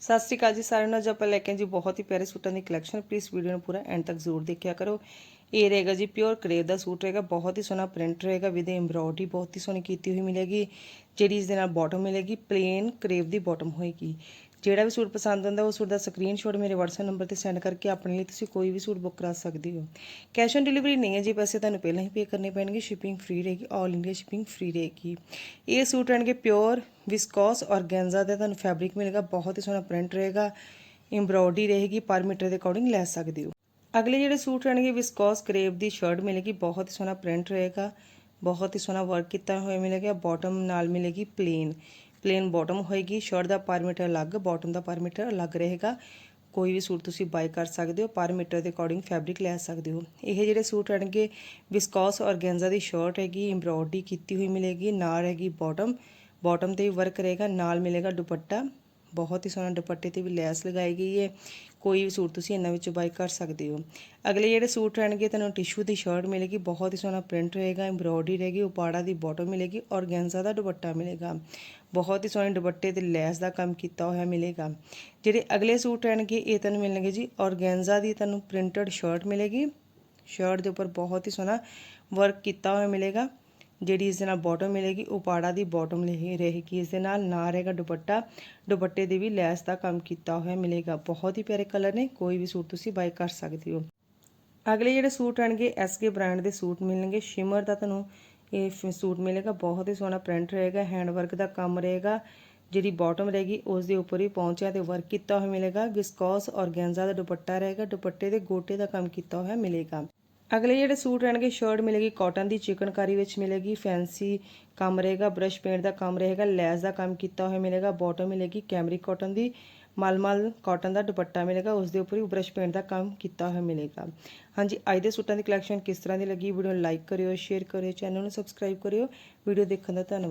ਸਤਿ ਸ਼੍ਰੀ ਅਕਾਲ ਜੀ ਸਾਰਿਆਂ ਨੂੰ। ਅੱਜ ਆਪਾਂ ਲੈ ਕੇ ਜੀ ਬਹੁਤ ਹੀ ਪਿਆਰੇ ਸੂਟਾਂ ਦੀ ਕਲੈਕਸ਼ਨ ਪਲੀਜ਼ ਵੀਡੀਓ ਨੂੰ ਪੂਰਾ ਐਂਡ ਤੱਕ ਜ਼ਰੂਰ ਦੇਖਿਆ ਕਰੋ। ਇਹ ਰਹੇਗਾ ਜੀ ਪਿਓਰ ਕਰੇਵ ਦਾ ਸੂਟ ਰਹੇਗਾ, ਬਹੁਤ ਹੀ ਸੋਹਣਾ ਪ੍ਰਿੰਟ ਰਹੇਗਾ ਵਿਦ ਐਮਬ੍ਰੋਇਡਰੀ ਬਹੁਤ ਹੀ ਸੋਹਣੀ ਕੀਤੀ ਹੋਈ ਮਿਲੇਗੀ। ਜਿਹੜੀ ਇਸ ਦੇ ਨਾਲ ਬਾਟਮ ਮਿਲੇਗੀ ਪਲੇਨ ਕਰੇਵ ਦੀ ਬਾਟਮ ਹੋਏਗੀ। ਜਿਹੜਾ ਵੀ ਸੂਟ ਪਸੰਦ ਆਉਂਦਾ, ਉਹ ਸੂਟ ਦਾ ਸਕਰੀਨਸ਼ਾਟ ਮੇਰੇ WhatsApp ਨੰਬਰ ਤੇ ਸੈਂਡ ਕਰਕੇ ਆਪਣੇ ਲਈ ਤੁਸੀਂ ਕੋਈ ਵੀ ਸੂਟ ਬੁੱਕ ਕਰਾ ਸਕਦੇ ਹੋ। ਕੈਸ਼ ਔਨ ਡਿਲੀਵਰੀ ਨਹੀਂ ਹੈ ਜੀ, ਪੈਸੇ ਤੁਹਾਨੂੰ ਪਹਿਲਾਂ ਹੀ ਪੇ ਕਰਨੇ ਪੈਣਗੇ ਸ਼ਿਪਿੰਗ ਫ੍ਰੀ ਰਹੇਗੀ 올 ਇੰਡੀਆ ਸ਼ਿਪਿੰਗ ਫ੍ਰੀ ਰਹੇਗੀ। ਇਹ ਸੂਟ ਰਹਿਣਗੇ ਪਿਓਰ ਵਿਸਕੋਸ ਔਰਗੈਂਜ਼ਾ ਦਾ, ਤੁਹਾਨੂੰ ਫੈਬਰਿਕ ਮਿਲੇਗਾ, ਬਹੁਤ ਹੀ ਸੋਹਣਾ ਪ੍ਰਿੰਟ ਰਹੇਗਾ ਐਮਬ੍ਰੋਇਡਰੀ ਰਹੇਗੀ, ਪਰ ਮੀਟਰ ਦੇ ਅਕੋਰਡਿੰਗ ਲੈ ਸਕਦੇ ਹੋ। ਅਗਲੇ ਜਿਹੜੇ ਸੂਟ ਰਹਿਣਗੇ ਵਿਸਕੋਸ ਕਰੇਵ ਦੀ ਸ਼ਰਟ ਮਿਲੇਗੀ, ਬਹੁਤ ਹੀ ਸੋਹਣਾ ਪ੍ਰਿੰਟ ਰਹੇਗਾ, ਬਹੁਤ ਹੀ ਸੋਹਣਾ ਵਰਕ ਕੀਤਾ ਹੋਇਆ ਮਿਲੇਗਾ ਬਾਟਮ ਨਾਲ ਮਿਲੇਗੀ ਪਲੇਨ ਪਲੇਨ ਬਾਟਮ ਹੋਏਗੀ। ਸ਼ਰਟ ਦਾ ਪਰ ਮੀਟਰ ਅਲੱਗ, ਬਾਟਮ ਦਾ ਪਰ ਮੀਟਰ ਅਲੱਗ ਰਹੇਗਾ। ਕੋਈ ਵੀ ਸੂਟ ਤੁਸੀਂ ਬਾਈ ਕਰ ਸਕਦੇ ਹੋ ਪਰ ਮੀਟਰ ਦੇ ਅਕੋਰਡਿੰਗ ਫੈਬਰਿਕ ਲੈ ਸਕਦੇ ਹੋ। ਇਹ ਜਿਹੜੇ ਸੂਟ ਰਹਿਣਗੇ ਵਿਸਕੋਸ ਔਰਗੈਂਜ਼ਾ ਦੀ ਸ਼ਰਟ ਹੈਗੀ ਐਮਬ੍ਰੋਇਡਰੀ ਕੀਤੀ ਹੋਈ ਮਿਲੇਗੀ, ਨਾਲ ਹੈਗੀ ਬਾਟਮ। ਬਾਟਮ ਤੇ ਵੀ ਵਰਕ ਰਹੇਗਾ, ਨਾਲ ਮਿਲੇਗਾ ਦੁਪੱਟਾ। ਬਹੁਤ ਹੀ ਸੋਹਣਾ ਦੁਪੱਟੇ ਤੇ ਵੀ ਲੈਸ ਲਗਾਈ ਗਈ ਹੈ। ਕੋਈ ਵੀ ਸੂਟ ਤੁਸੀਂ ਇਹਨਾਂ ਵਿੱਚੋਂ ਬਾਈ ਕਰ ਸਕਦੇ ਹੋ। ਅਗਲੇ ਜਿਹੜੇ ਸੂਟ ਰਹਿਣਗੇ, ਤੁਹਾਨੂੰ ਟਿਸ਼ੂ ਦੀ ਸ਼ਰਟ ਮਿਲੇਗੀ, ਬਹੁਤ ਹੀ ਸੋਹਣਾ ਪ੍ਰਿੰਟ ਰਹੇਗਾ ਐਮਬ੍ਰੋਇਡਰੀ ਰਹੇਗੀ, ਉਪਾੜਾ ਦੀ ਬਾਟਮ ਮਿਲੇਗੀ ਔਰਗੈਂਜ਼ਾ ਦਾ ਦੁਪੱਟਾ ਮਿਲੇਗਾ। ਬਹੁਤ ਹੀ ਸੋਹਣੇ ਦੁਪੱਟੇ ਤੇ ਲੈਸ ਦਾ ਕੰਮ ਕੀਤਾ ਹੋਇਆ ਮਿਲੇਗਾ। ਜਿਹੜੇ ਅਗਲੇ ਸੂਟ ਰਹਿਣਗੇ, ਇਹ ਤੁਹਾਨੂੰ ਮਿਲਣਗੇ ਜੀ ਔਰਗੈਂਜ਼ਾ ਦੀ ਤੁਹਾਨੂੰ ਪ੍ਰਿੰਟਡ ਸ਼ਰਟ ਮਿਲੇਗੀ। ਸ਼ਰਟ ਦੇ ਉੱਪਰ ਬਹੁਤ ਹੀ ਸੋਹਣਾ ਵਰਕ ਕੀਤਾ ਹੋਇਆ ਮਿਲੇਗਾ। ਜਿਹੜੀ ਇਸ ਦੇ ਨਾਲ ਬਾਟਮ ਮਿਲੇਗੀ, ਉਹ ਪਾੜਾ ਦੀ ਬਾਟਮ ਲਈ ਰਹੇਗੀ। ਇਸ ਦੇ ਨਾਲ ਨਾ ਰਹੇਗਾ ਦੁਪੱਟਾ, ਦੁਪੱਟੇ ਦੇ ਵੀ ਲੈਸ ਦਾ ਕੰਮ ਕੀਤਾ ਹੋਇਆ ਮਿਲੇਗਾ। ਬਹੁਤ ਹੀ ਪਿਆਰੇ ਕਲਰ ਨੇ, ਕੋਈ ਵੀ ਸੂਟ ਤੁਸੀਂ ਬਾਈ ਕਰ ਸਕਦੇ ਹੋ। ਅਗਲੇ ਜਿਹੜੇ ਸੂਟ ਆਣਗੇ ਐਸਕੇ ਬ੍ਰਾਂਡ ਦੇ ਸੂਟ ਮਿਲਣਗੇ। ਸ਼ਿਮਰ ਦਾ ਤੁਹਾਨੂੰ ਇਹ ਸੂਟ ਮਿਲੇਗਾ। ਬਹੁਤ ਹੀ ਸੋਹਣਾ ਪ੍ਰਿੰਟ ਰਹੇਗਾ ਹੈਂਡ ਵਰਕ ਦਾ ਕੰਮ ਰਹੇਗਾ। ਜਿਹੜੀ ਬਾਟਮ ਰਹੇਗੀ, ਉਸ ਦੇ ਉੱਪਰ ਹੀ ਪਹੁੰਚਿਆ ਤੇ ਵਰਕ ਕੀਤਾ ਹੋਇਆ ਮਿਲੇਗਾ। ਵਿਸਕੋਸ ਔਰਗੈਂਜ਼ਾ ਦਾ ਦੁਪੱਟਾ ਰਹੇਗਾ। ਦੁਪੱਟੇ ਦੇ ਗੋਟੇ ਦਾ ਕੰਮ ਕੀਤਾ ਹੋਇਆ ਮਿਲੇਗਾ। ਅਗਲੇ ਜਿਹੜੇ ਸੂਟ ਰਹਿਣਗੇ ਸ਼ਰਟ ਮਿਲੇਗੀ ਕਾਟਨ ਦੀ, ਚਿਕਨਕਾਰੀ ਵਿੱਚ ਮਿਲੇਗੀ ਫੈਂਸੀ ਕੰਮ ਰਹੇਗਾ ਬ੍ਰਸ਼ ਪੇਂਟ ਦਾ ਕੰਮ ਰਹੇਗਾ ਲੈਸ ਦਾ ਕੰਮ ਕੀਤਾ ਹੋਇਆ ਮਿਲੇਗਾ ਬਾਟਮ ਮਿਲੇਗੀ ਕੈਮਰੀ ਕਾਟਨ ਦੀ, ਮਲਮਲ ਕਾਟਨ ਦਾ ਦੁਪੱਟਾ ਮਿਲੇਗਾ, ਉਸ ਦੇ ਉੱਪਰ ਹੀ ਬ੍ਰਸ਼ ਪੇਂਟ ਦਾ ਕੰਮ ਕੀਤਾ ਹੋਇਆ ਮਿਲੇਗਾ। ਹਾਂਜੀ, ਅੱਜ ਦੇ ਸੂਟਾਂ ਦੀ ਕਲੈਕਸ਼ਨ ਕਿਸ ਤਰ੍ਹਾਂ ਦੀ ਲੱਗੀ? ਵੀਡੀਓ ਨੂੰ ਲਾਈਕ ਕਰਿਓ ਸ਼ੇਅਰ ਕਰਿਓ ਚੈਨਲ ਨੂੰ ਸਬਸਕ੍ਰਾਈਬ ਕਰਿਓ। ਵੀਡੀਓ ਦੇਖਣ ਦਾ ਧੰਨਵਾਦ।